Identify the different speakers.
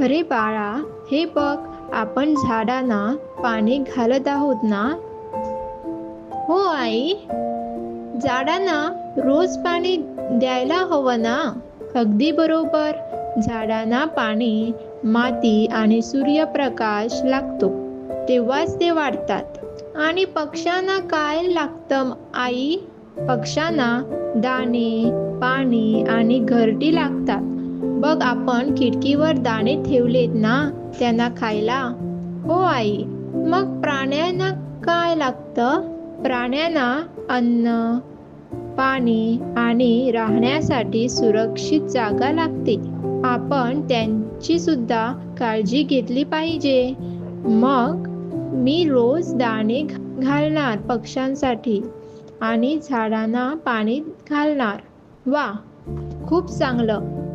Speaker 1: अरे बाळा हे बघ आपण झाडांना पाणी घालत आहोत ना? हो आई. झाडांना रोज पाणी द्यायला हवं ना? अगदी बरोबर. झाडांना पाणी माती आणि सूर्यप्रकाश लागतो. तेव्हाच ते वाढतात. आणि पक्ष्यांना काय लागतं आई? पक्ष्यांना दाणे पाणी आणि घरटी लागतात. बघ आपण खिडकीवर दाणे ठेवलेत ना त्यांना खायला. हो आई मग प्राण्यांना काय लागतं? प्राण्यांना अन्न पाणी आणि राहण्यासाठी सुरक्षित जागा लागते. आपण त्यांची सुद्धा काळजी घेतली पाहिजे. मग मी रोज दाणे घालणार पक्ष्यांसाठी आणि झाडांना पाणी घालणार. वा खूप चांगलं.